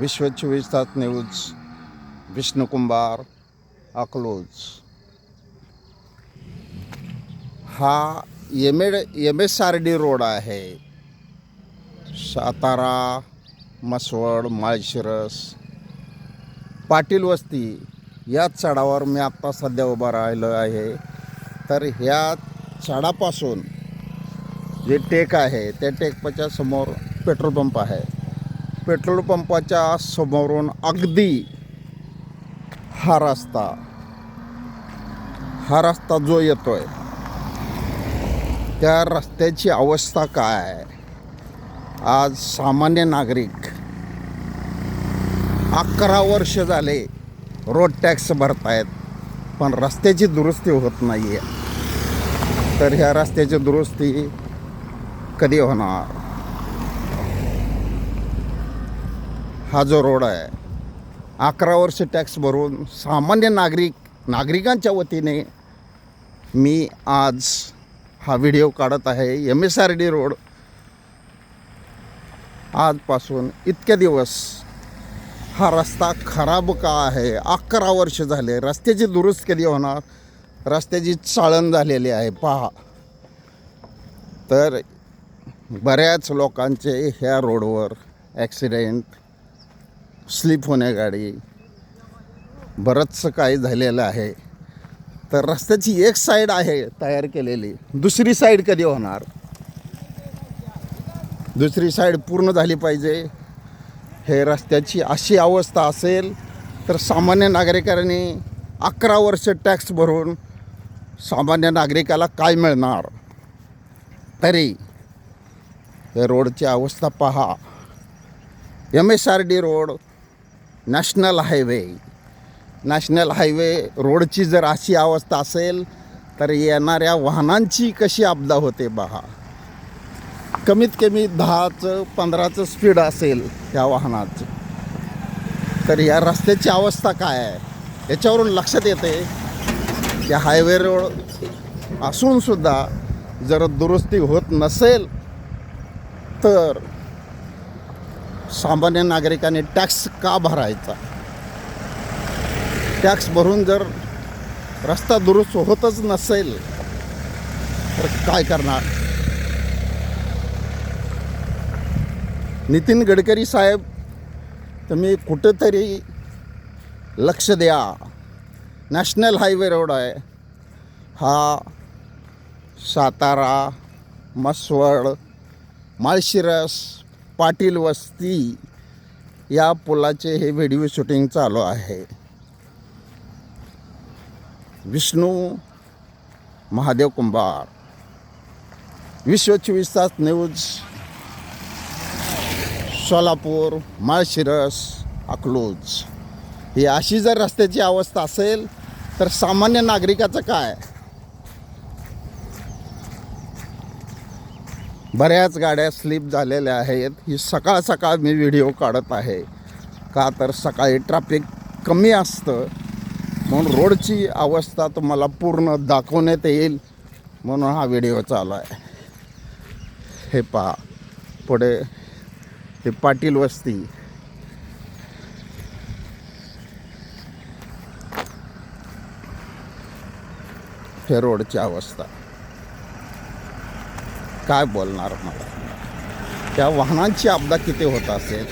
विश्व चोवीस तास न्यूज विष्णू कुंभार अकलूज. हा M add M S R D road आहे. सातारा मसवड माळशिरस पाटील वस्ती या चढावर मी आत्ता सध्या उभा राहिलो आहे. तर ह्या चढापासून जे टेक आहे त्या टेकपाच्या समोर पेट्रोल पंप आहे. पेट्रोल पंपाच्या समोरून अगदी हा रस्ता. हा रस्ता जो येतोय त्या रस्त्याची अवस्था काय? आहे आज सामान्य नागरिक अकरा वर्ष झाले रोड टॅक्स भरतायत पण रस्त्याची दुरुस्ती होत नाही आहे तर ह्या रस्त्याची दुरुस्ती कधी होणार? हा जो रोड आहे अकरा वर्ष टॅक्स भरून सामान्य नागरिक नागरिकांच्या वतीने मी आज हा व्हिडिओ काढत आहे M S R D road. आजपासून इतके दिवस हा रस्ता खराब का आहे? अकरा वर्ष झाले रस्त्याची दुरुस्त कधी होणार? रस्त्याची चाळण झालेली आहे पहा. तर बऱ्याच लोकांचे ह्या रोडवर ॲक्सिडेंट स्लिप होणे गाडी. बरंचसं काही झालेलं आहे. तर रस्त्याची एक साईड आहे तयार केलेली. दुसरी साईड कधी होणार? दुसरी साईड पूर्ण झाली पाहिजे. हे रस्त्याची अशी अवस्था असेल तर सामान्य नागरिकांनी अकरा वर्ष टॅक्स भरून सामान्य नागरिकाला काय मिळणार? तरी हे रोडची अवस्था पहा. M S R D road national highway. National highway रोडची जर अशी अवस्था असेल तर येणाऱ्या वाहनांची कशी आपदा होते बहा कमीत कमी दहाचं पंधराचं स्पीड असेल या वाहनाचं. तर या रस्त्याची अवस्था काय आहे? याच्यावरून लक्षात येते की हायवे रोड असूनसुद्धा जर दुरुस्ती होत नसेल तर सामान्य नागरिकांनी टॅक्स का भरायचा? टॅक्स भरून जर रस्ता दुरुस्त होतच नसेल तर काय करणार? नितीन गडकरी साहेब तुम्ही कुठंतरी लक्ष द्या. नॅशनल हायवे रोड आहे. हा सातारा मसवड माळशिरस पाटील वस्ती या पुलाचे हे व्हिडिओ शूटिंग चालू आहे. विष्णू महादेव कुंभार. विश्व चोवीस तास न्यूज. सोलापूर माळशिरस अकलूज. ही अशी जर रस्त्याची अवस्था असेल तर सामान्य नागरिकाचं काय? बऱ्याच गाड्या स्लिप झालेल्या आहेत. ही सकाळ सकाळ मी व्हिडिओ काढत आहे. का तर सकाळी ट्रॅफिक कमी असतं. म्हणून रोडची अवस्था तुम्हाला पूर्ण दाखवण्यात येईल. म्हणून हा व्हिडिओ चालू आहे. हे पहा. पुढे हे पाटील वस्ती. हे रोडची अवस्था. काय बोलणार मला त्या वाहनांची आपदा किती होत असेल?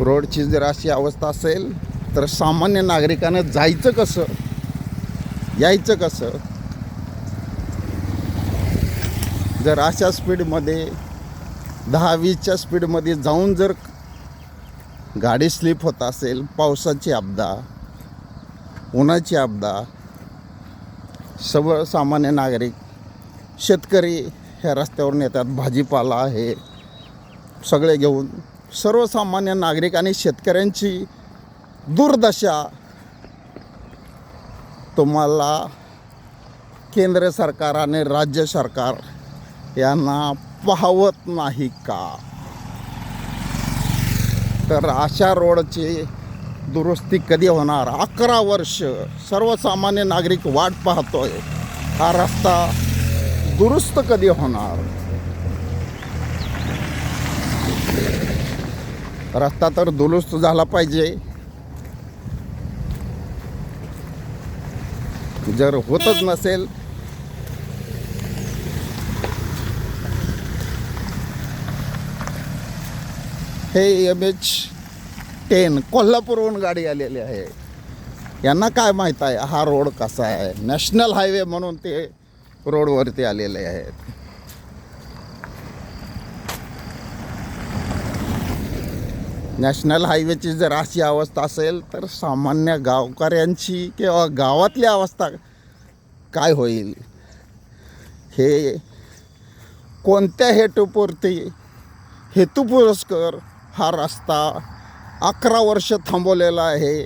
रोडची जर अशी अवस्था असेल तर सामान्य नागरिकानं जायचं कसं? यायचं कसं? जर अशा स्पीडमध्ये दहावीच्या स्पीडमध्ये जाऊन जर गाडी स्लिप होत असेल पावसाची आपदा उन्हाची आपदा सर्वसामान्य नागरिक शेतकरी ह्या रस्त्यावरून येतात भाजीपाला हे सगळे घेऊन. सर्वसामान्य नागरिक आणि शेतकऱ्यांची दुर्दशा तुम्हाला केंद्र सरकार आणि राज्य सरकार यांना पाहवत नाही का? तर अशा रोडची दुरुस्ती कधी होणार? अकरा वर्ष सर्वसामान्य नागरिक वाट पाहतो आहे हा रस्ता दुरुस्त कधी होणार? रस्ता तर दुरुस्त झाला पाहिजे. जर होतच नसेल हे एम एच टेन कोल्हापूरहून गाडी आलेली आहे. यांना काय माहीत आहे हा रोड कसा आहे? नॅशनल हायवे म्हणून ते रोडवरती आलेले आहेत. नॅशनल हायवेची जर अशी अवस्था असेल तर सामान्य गावकऱ्यांची किंवा गावातली अवस्था काय होईल? हे कोणत्या हेतूपुरती हेतुपुरस्कर हा रस्ता अकरा वर्ष थांबवलेलं आहे.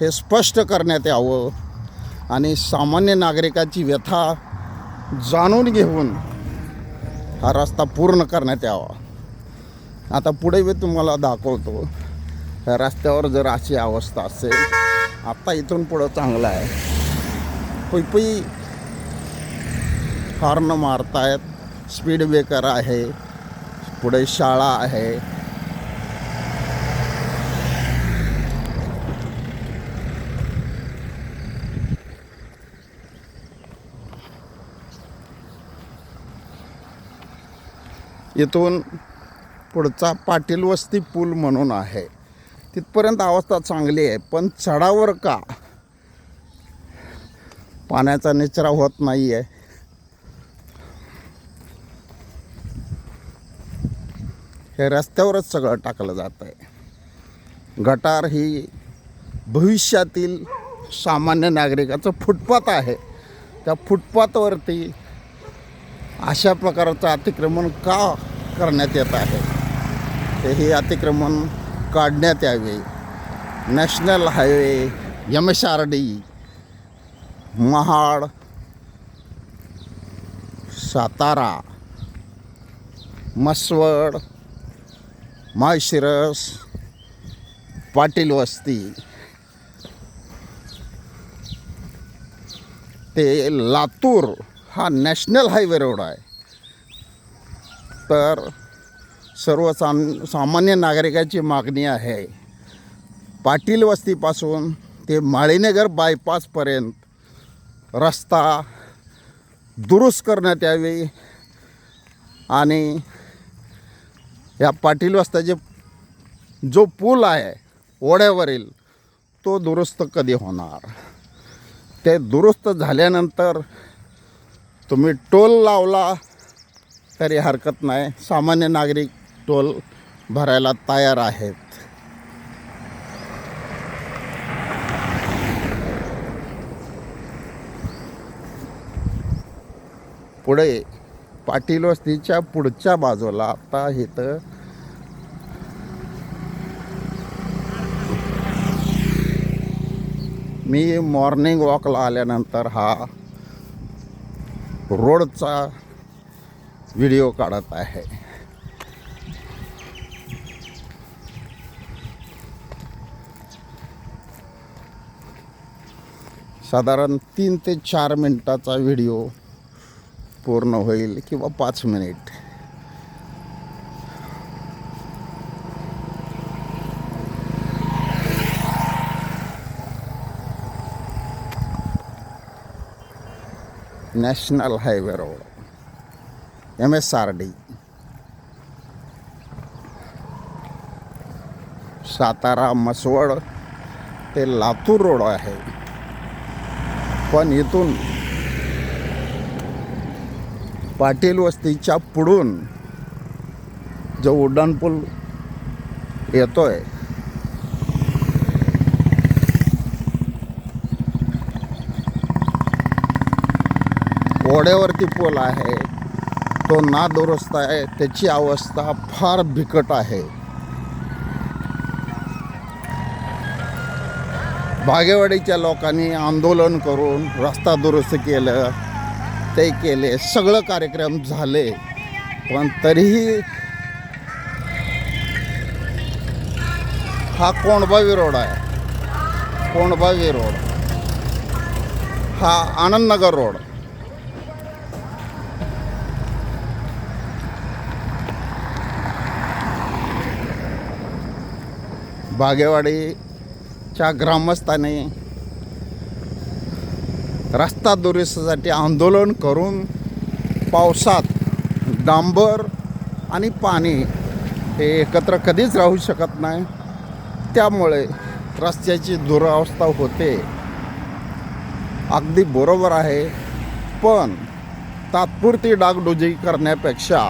हे स्पष्ट करण्यात यावं. आणि सामान्य नागरिकाची व्यथा जाणून घेऊन हा रस्ता पूर्ण करण्यात यावा. आता पुढे मी तुम्हाला दाखवतो. रस्त्यावर जर अशी अवस्था असेल आत्ता इथून पुढं चांगलं आहे. पैपई हॉर्न मारतायत. स्पीड ब्रेकर आहे. पुढे शाळा आहे. इथून पुढचा पाटील वस्ती पूल म्हणून आहे. तिथपर्यंत अवस्था चांगली आहे पण चढावर का? पाण्याचा निचरा होत नाही आहे हे रस्त्यावरच सगळं टाकलं जात आहे गटार ही भविष्यातील सामान्य नागरिकाचं फुटपाथ आहे. त्या फुटपाथवरती अशा प्रकारचं अतिक्रमण का करण्यात येत आहे? ते हे अतिक्रमण काढण्यात यावे. National highway M S R D Mahad Satara Mhaswad Malshiras Patil वस्ती ते लातूर हा नॅशनल हायवे रोड आहे. तर सर्व साम सामान्य नागरिकाची मागणी आहे. पाटील वस्तीपासून ते माळीनगर बायपासपर्यंत रस्ता दुरुस्त करण्यात यावी आणि या पाटील वस्ताचे जो पूल आहे ओढ्यावरील तो दुरुस्त कधी होणार? ते दुरुस्त झाल्यानंतर तुम्ही टोल लावला तरी हरकत नाही. सामान्य नागरिक टोल भरायला तयार आहेत. पुढे पाटील वस्तीच्या पुढच्या बाजूला. आता इथं मी मॉर्निंग वॉकला आल्यानंतर हा रोडचा व्हिडिओ काढत आहे. साधारण तीन ते चार मिनटाचा व्हिडिओ पूर्ण होईल किंवा पाच minute. National highway road M S R D Satara Mhaswad ते लातूर रोड आहे. पण इथून पाटील वस्तीच्या पुढून जो उड्डाणपूल येतोय किती पोल आहे. तो ना दुरुस्त आहे. त्याची अवस्था फार बिकट आहे. बागेवाडीच्या लोकांनी आंदोलन करून रस्ता दुरुस्त केलं. ते केले. सगळं कार्यक्रम झाले. पण तरीही हा कोंडबावी रोड आहे. कोंडबावी रोड. हा आनंदनगर रोड. बागेवाडीच्या ग्रामस्थाने रस्ता दुरुस्तीसाठी आंदोलन करून पावसात डांबर आणि पाणी हे एकत्र कधीच राहू शकत नाही. त्यामुळे रस्त्याची दुरावस्था होते. अगदी बरोबर आहे. पण तात्पुरती डागडुजी करण्यापेक्षा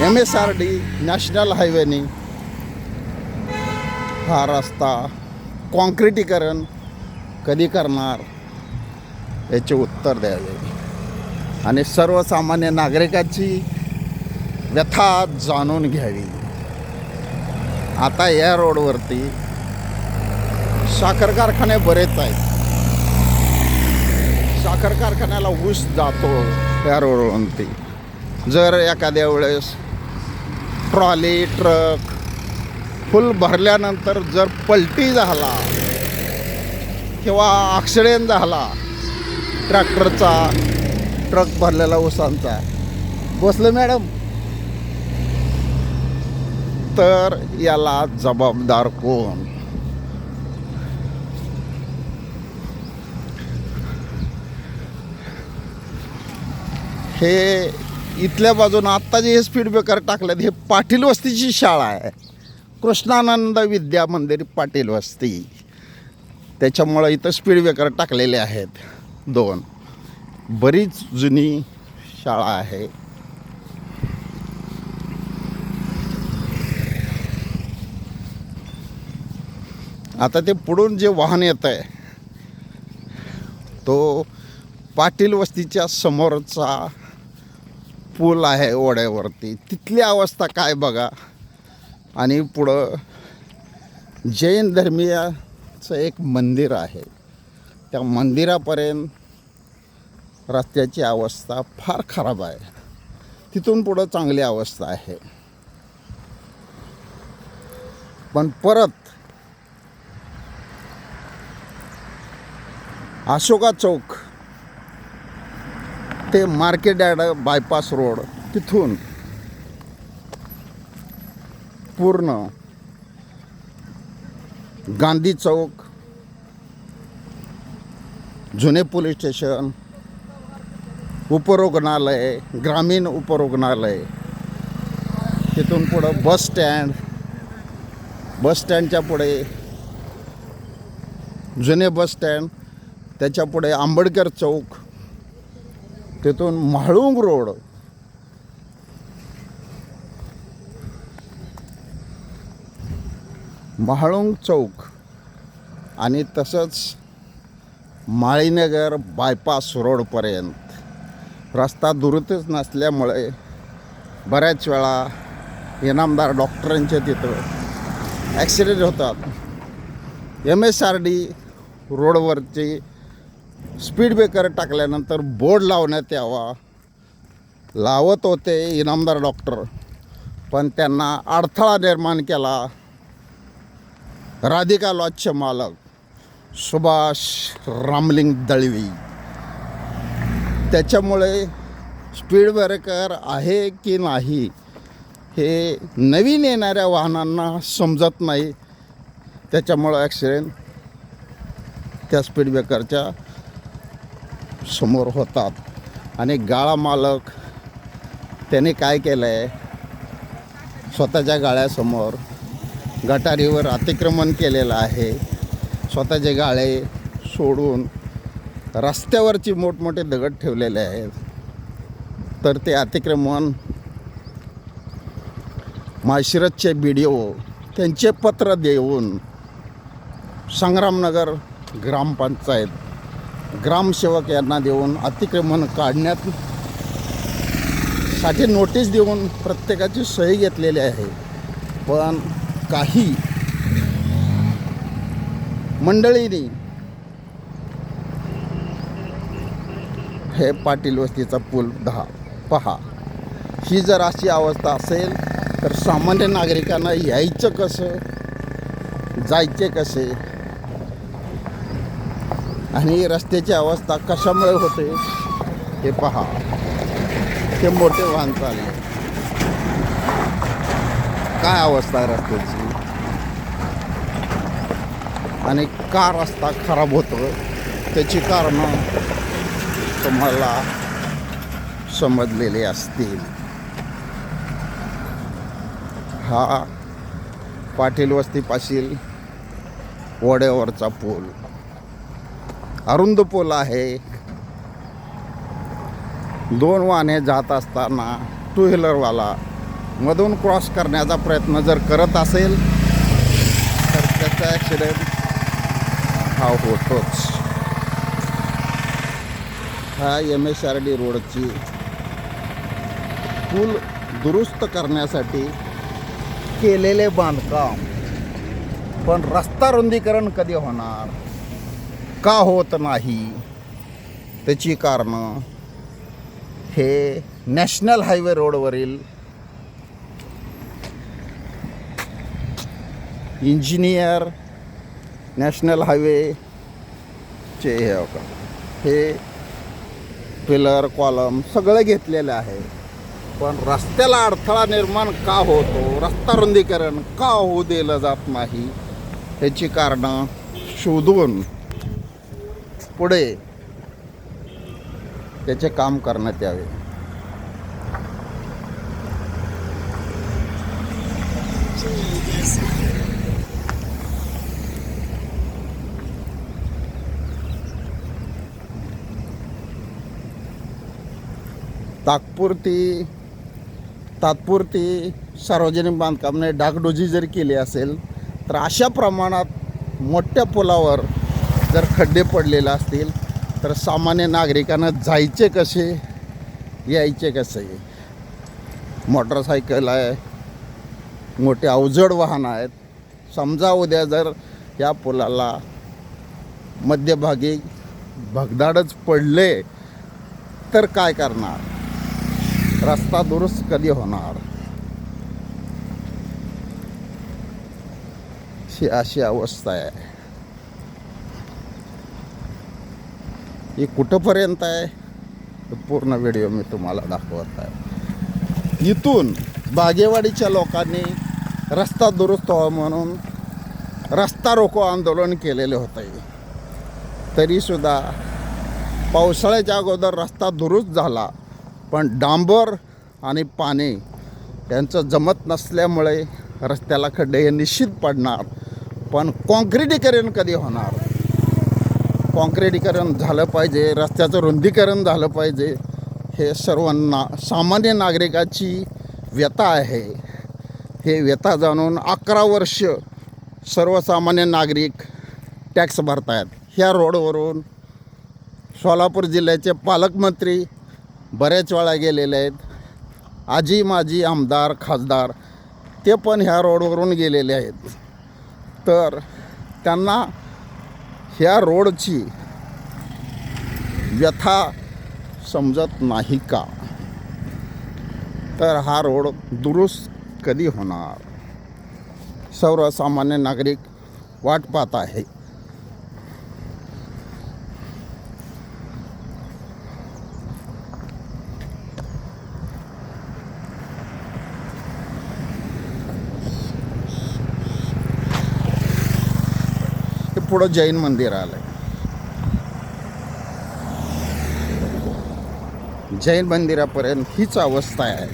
M S R D national हायवेने हा रस्ता कॉन्क्रिटीकरण कधी करणार याचे उत्तर द्यावे. आणि सर्वसामान्य नागरिकाची व्यथा जाणून घ्यावी. आता या रोडवरती साखर कारखाने बरेच आहेत. साखर कारखान्याला ऊस जातो या रोडवरती. जर एखाद्या वेळेस ट्रॉली ट्रक फुल भरल्यानंतर जर पलटी झाला किंवा ॲक्सिडेंट झाला ट्रॅक्टरचा ट्रक भरलेला उसांचा बसलं मॅडम तर याला जबाबदार कोण? हे इथल्या बाजूनं आत्ता जे हे स्पीड ब्रेकर टाकलेत हे पाटील वस्तीची शाळा आहे. कृष्णानंद विद्या मंदिर पाटील वस्ती. त्याच्यामुळं इथं स्पीड ब्रेकर टाकलेले आहेत दोन. बरीच जुनी शाळा आहे. आता ते पुढून जे वाहन येत आहे तो पाटील वस्तीच्या समोरचा पूल आहे ओढ्यावरती. तिथली अवस्था काय बघा. आणि पुढं जैन धर्मीयाचं एक मंदिर आहे. त्या मंदिरापर्यंत रस्त्याची अवस्था फार खराब आहे. तिथून पुढं चांगली अवस्था आहे. पण परत अशोका चौक ते मार्केट यार्ड बायपास रोड तिथून पूर्ण गांधी चौक जुने पोलीस स्टेशन उपरुग्णालय ग्रामीण उपरुग्णालय तिथून पुढं बस स्टँड बस स्टँडच्या पुढे जुने बस स्टँड त्याच्या पुढे आंबेडकर चौक तिथून म्हाळुंग रोड महाळुंग चौक आणि तसंच माळीनगर बायपास रोडपर्यंत रस्ता दुरुतच नसल्यामुळे बऱ्याच वेळा इनामदार डॉक्टरांचे तिथं ॲक्सिडेंट होतात. एम एस आर डी रोडवरची स्पीड ब्रेकर टाकल्यानंतर बोर्ड लावण्यात यावा. लावत होते इनामदार डॉक्टर पण त्यांना अडथळा निर्माण केला. राधिका लॉजचे मालक सुभाष रामलिंग दळवी. त्याच्यामुळे स्पीड ब्रेकर आहे की नाही हे नवीन येणाऱ्या वाहनांना समजत नाही. त्याच्यामुळं ॲक्सिडेंट त्या स्पीड ब्रेकरच्या समोर होतात. आणि गाळा मालक त्याने काय केलं आहे स्वतःच्या गाळ्यासमोर गटारीवर अतिक्रमण केलेलं आहे. स्वतःचे गाळे सोडून रस्त्यावरची मोठमोठे दगड ठेवलेले आहेत. तर ते अतिक्रमण माशिरतचे बी डी ओ त्यांचे पत्र देऊन संग्रामनगर ग्रामपंचायत ग्रामसेवक यांना देऊन अतिक्रमण काढण्यात साठी नोटीस देऊन प्रत्येकाची सही घेतलेली आहे. पण काही मंडळींनी हे पाटील वस्तीचा पूल दहा. पहा. ही जर अशी अवस्था असेल तर सामान्य नागरिकांना यायचं कसं? जायचे कसे? आणि रस्त्याची अवस्था कशामुळे होते? हे पहा. ते मोठे वाहन चालले. काय अवस्था आहे रस्त्याची? आणि का रस्ता खराब होतो. त्याची कारणं तुम्हाला समजलेले असतील. हा पाटील वस्तीपाशील वड्यावरचा पूल. अरुंद पूल आहे. दोन वाहने जात असताना टू व्हीलरवाला मधून क्रॉस करण्याचा प्रयत्न जर करत असेल तर त्याचा ॲक्सिडेंट हा होतोच हा एम एस आर डी रोडची पूल दुरुस्त करण्यासाठी केलेले बांधकाम. पण रस्ता रुंदीकरण कधी होणार? का होत नाही? त्याची कारणं हे नॅशनल हायवे रोडवरील इंजिनियर नॅशनल हायवेचे हे का हे पिलर कॉलम सगळं घेतलेलं आहे. पण रस्त्याला अडथळा निर्माण का होतो? रस्ता रुंदीकरण का होऊ दिलं जात नाही? ह्याची कारणं शोधून पुढे त्याचे काम करण्यात यावे. तात्पुरती तात्पुरती सार्वजनिक बांधकामने डागडोजी जर केली असेल तर अशा प्रमाणात मोठ्या पुलावर जर खड्डे पडलेले असतील तर सामान्य नागरिकांना जायचे कसे यायचे कसे? मोटरसायकल आहे मोठे अवजड वाहनं आहेत. समजा उद्या जर या पुलाला मध्यभागी भगदाडच पडले तर काय करणार? रस्ता दुरुस्त कधी होणार? ही अशी अवस्था आहे. ही कुठंपर्यंत आहे? पूर्ण व्हिडिओ मी तुम्हाला दाखवत आहे. इथून बागेवाडीच्या लोकांनी रस्ता दुरुस्त व्हावा म्हणून रस्ता रोको आंदोलन केलेले होते. तरीसुद्धा पावसाळ्याच्या अगोदर रस्ता दुरुस्त झाला. पण डांबर आणि पाणी यांचं जमत नसल्यामुळे रस्त्याला खड्डे हे निश्चित पडणार. पण कॉन्क्रिटीकरण कधी होणार? कॉन्क्रिटीकरण झालं पाहिजे रस्त्याचं रुंदीकरण झालं पाहिजे हे सर्वांना सामान्य नागरिकाची व्यथा आहे. हे व्यथा जाणून अकरा वर्ष सर्वसामान्य नागरिक टॅक्स भरतायत. ह्या रोडवरून सोलापूर जिल्ह्याचे पालकमंत्री बऱ्याच वेळा गेलेले आहेत. आजी माजी आमदार खासदार ते पण ह्या रोडवरून गेलेले आहेत. तर त्यांना ह्या रोडची व्यथा समजत नाही का? तर हा रोड दुरुस्त कधी होणार? सर्वसामान्य नागरिक वाट पाहत आहे हे पुढं जैन मंदिर आलं जैन मंदिरापर्यंत हीच अवस्था आहे.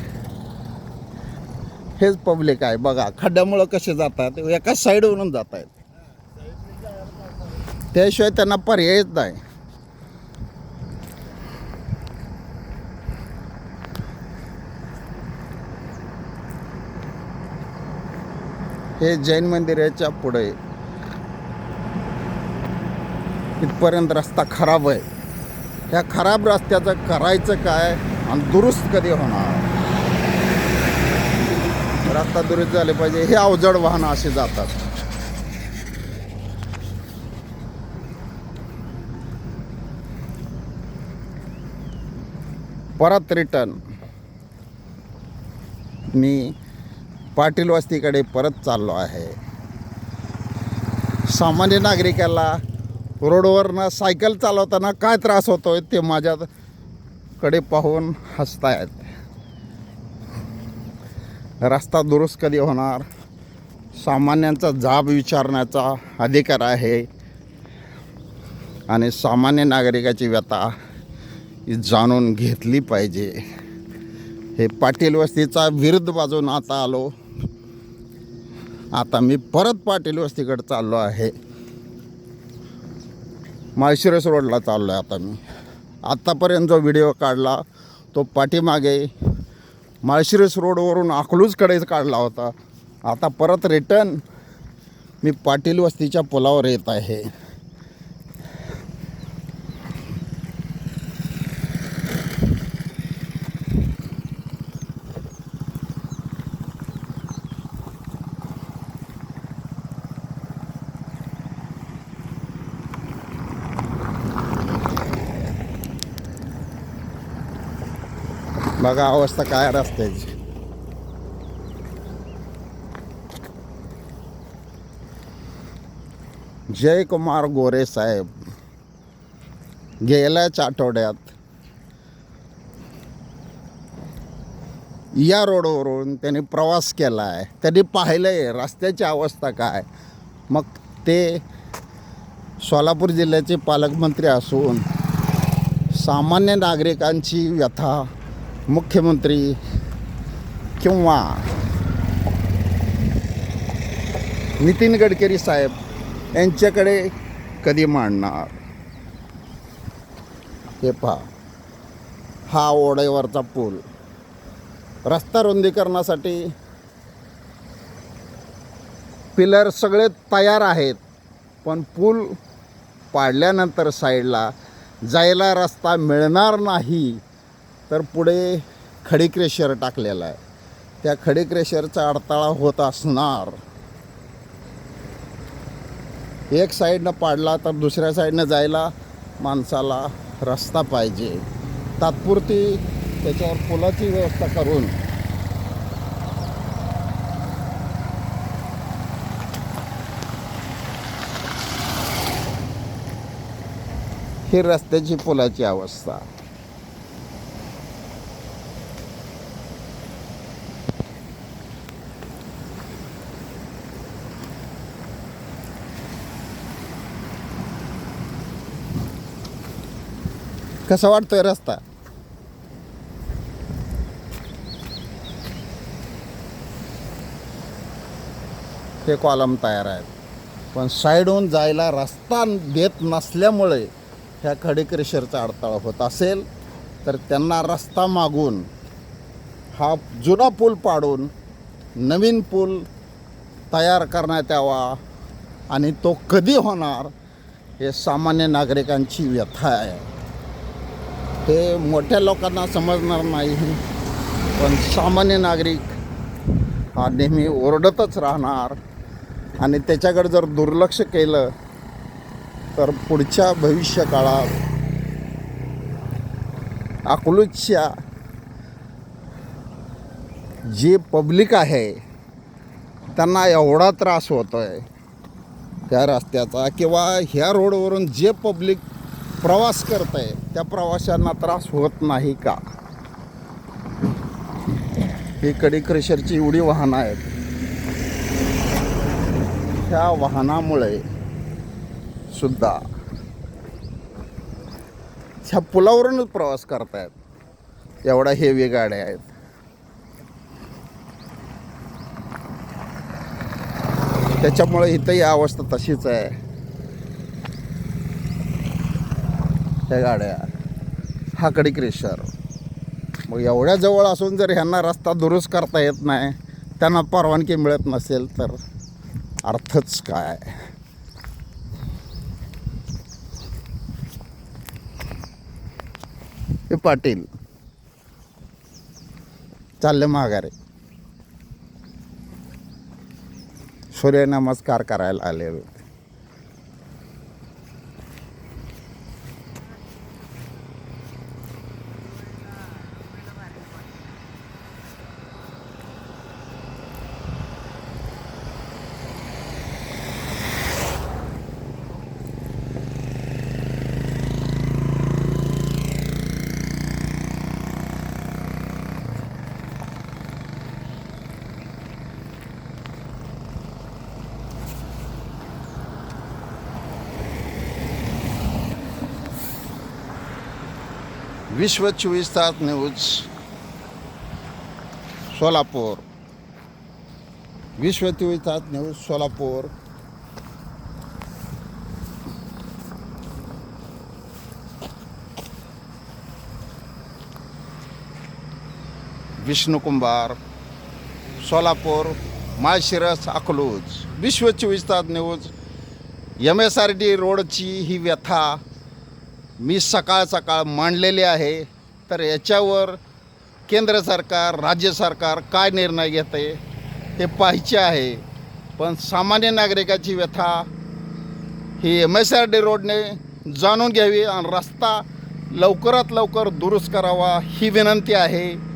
हेच पब्लिक आहे. बघा खड्ड्यामुळं कसे जातात एका साईडवरून जात आहेत त्याशिवाय त्यांना पर्यायच नाही. हे जैन मंदिराच्या पुढे इथपर्यंत रस्ता खराब आहे. ह्या खराब रस्त्याचं करायचं काय आणि दुरुस्त कधी होणार? रस्ता दुरुस्त झाले पाहिजे. हे अवजड वाहनं असे जातात. परत रिटर्न मी पाटील वस्तीकडे परत चाललो आहे. सामान्य नागरिकाला रोडवरनं सायकल चालवताना काय त्रास होतो आहे ते माझ्याकडे पाहून हसतायत. रस्ता दुरुस्त कधी होणार? सामान्यांचा जाब विचारण्याचा अधिकार आहे. आणि सामान्य नागरिकाची व्यथा ही जाणून घेतली पाहिजे. हे पाटील वस्तीचा विरुद्ध बाजून आता आलो. आता मी परत पाटील वस्तीकडे चाललो आहे. माळशिरस रोडला चाललो आहे आता मी. आत्तापर्यंत जो व्हिडिओ काढला तो पाठीमागे माळशिरस रोडवरून अकलूजकडे काढला होता. आता परत रिटर्न मी पाटील वस्तीच्या पुलावर येत आहे. बघा अवस्था काय रस्त्याची. जयकुमार गोरे साहेब. गेल्याच आठवड्यात या रोडवरून त्यांनी प्रवास केला आहे त्यांनी पाहिलं आहे रस्त्याची अवस्था काय. मग ते सोलापूर जिल्ह्याचे पालकमंत्री असून सामान्य नागरिकांची व्यथा मुख्यमंत्री किंवा नितीन गडकरी साहेब यांच्याकडे कधी मांडणार? हे पहा. हा ओढेवरचा पूल. रस्ता रुंदीकरणासाठी पिलर सगळे तयार आहेत पण पूल पाडल्यानंतर साईडला जायला रस्ता मिळणार नाही. तर पुढे खडी क्रेशर टाकलेला आहे. त्या खडी क्रेशरचा अडथळा होत असणार. एक साईडनं पाडला तर दुसऱ्या साईडनं जायला माणसाला रस्ता पाहिजे. तात्पुरती त्याच्यावर पुलाची व्यवस्था करून. ही रस्त्याची पुलाची अवस्था. कसा वाटतोय रस्ता? हे कॉलम तयार आहेत. पण साईडहून जायला रस्ता देत नसल्यामुळे ह्या खडीक्रेशरचा अडथळा होत असेल तर त्यांना रस्ता मागून हा जुना पूल पाडून नवीन पूल तयार करण्यात यावा आणि तो कधी होणार हे सामान्य नागरिकांची व्यथा आहे. हे मोठ्या लोकांना समजणार नाही. पण सामान्य नागरिक हा नेहमी ओरडतच राहणार. आणि त्याच्याकडे जर दुर्लक्ष केलं तर पुढच्या भविष्य काळात अकलूजच्या जे पब्लिक आहे त्यांना एवढा त्रास होतो आहे त्या रस्त्याचा किंवा ह्या रोडवरून जे पब्लिक प्रवास करत आहे त्या प्रवाशांना त्रास होत नाही का? ही कडी क्रेशरची एवढी वाहनं आहेत. ह्या वाहनामुळे सुद्धा ह्या पुलावरूनच प्रवास करतायत. एवढ्या हेवी गाड्या आहेत. त्याच्यामुळे इथं ही अवस्था तशीच आहे. ह्या गाड्या. हाकडी क्रेशर मग एवढ्या जवळ असून जर ह्यांना रस्ता दुरुस्त करता येत नाही त्यांना परवानगी मिळत नसेल तर अर्थच काय? हे पाटील. चालले माघारे. सूर्यनमस्कार करायला आलेले. विश्व चोवीस तास न्यूज सोलापूर. विश्व चोवीस तास न्यूज सोलापूर. विष्णू कुंभार सोलापूर माळशिरस अकलूज. विश्व चोवीस तास news. M S R D रोडची ही व्यथा मी सकाळ सकाळ मांडलेले आहे तर याच्यावर केंद्र सरकार राज्य सरकार काय निर्णय घेते हे पाहायचे आहे. पण सामान्य नागरिकाची व्यथा ही एम एस आर डी रोडने जाणून घ्यावी आणि रस्ता लवकरात लवकर दुरुस्त करावा ही विनंती आहे.